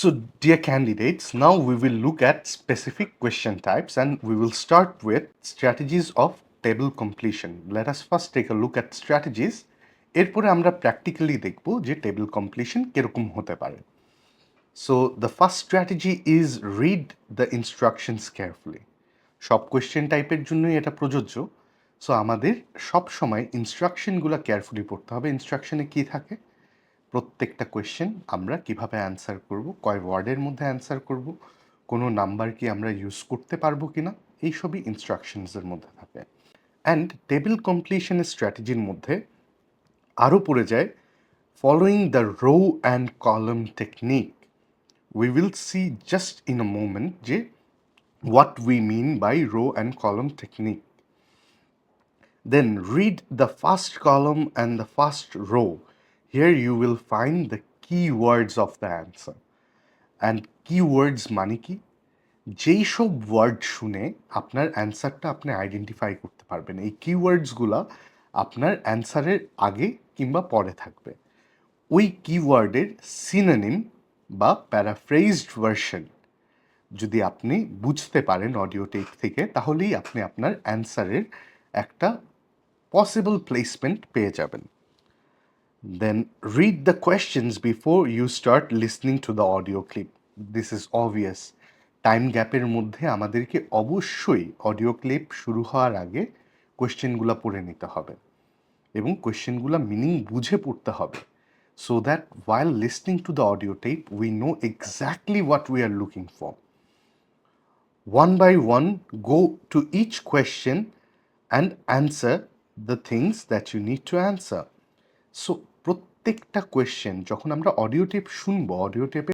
So, dear candidates, now we will look at specific question types and we will start with strategies of table completion. Let us first take a look at strategies. এরপরে আমরা practically দেখব যে table completion কীরকম হতে পারে। So the first strategy is read the instructions carefully সব question টাইপের জন্যই এটা প্রযোজ্য। সো আমাদের সব সময় ইনস্ট্রাকশনগুলো কেয়ারফুলি পড়তে হবে। ইনস্ট্রাকশনে কী থাকে? প্রত্যেকটা কোয়েশ্চেন আমরা কীভাবে অ্যান্সার করব, কয় ওয়ার্ডের মধ্যে অ্যান্সার করব, কোনো নাম্বার কি আমরা ইউজ করতে পারব কি না এইসবই ইনস্ট্রাকশনসের মধ্যে থাকে অ্যান্ড টেবিল কমপ্লিশনের স্ট্র্যাটেজির মধ্যে আরও পড়ে যায় following the row and column technique we will see just in a moment যে what we mean by row and column technique then read the first column and the first row. Here you will find the keywords of the answer. And keywords মানে কি? যেই সব word শুনে আপনার অ্যান্সারটা আপনি identify করতে পারবেন। এই কিওয়ার্ডসগুলা আপনার অ্যান্সারের আগে কিংবা পরে থাকবে। ওই কিওয়ার্ডের সিনোনিম বা প্যারাফ্রেজড ভার্সন যদি আপনি বুঝতে পারেন অডিও টেপ থেকে, তাহলেই আপনি আপনার অ্যান্সারের একটা পসিবল প্লেসমেন্ট পেয়ে যাবেন। Then read the questions before you start listening to the audio clip this is obvious time গ্যাপের মধ্যে আমাদেরকে অবশ্যই অডিও ক্লিপ শুরু হওয়ার আগে কোয়েশ্চেনগুলো পড়ে নিতে হবে এবং কোয়েশ্চেনগুলো মিনিং বুঝে পড়তে হবে so that while listening to the audio tape, we know exactly what we are looking for. One by one, go to each question and answer the things that you need to answer. So, প্রত্যেকটা question যখন আমরা audio tape শুনব audio টেপে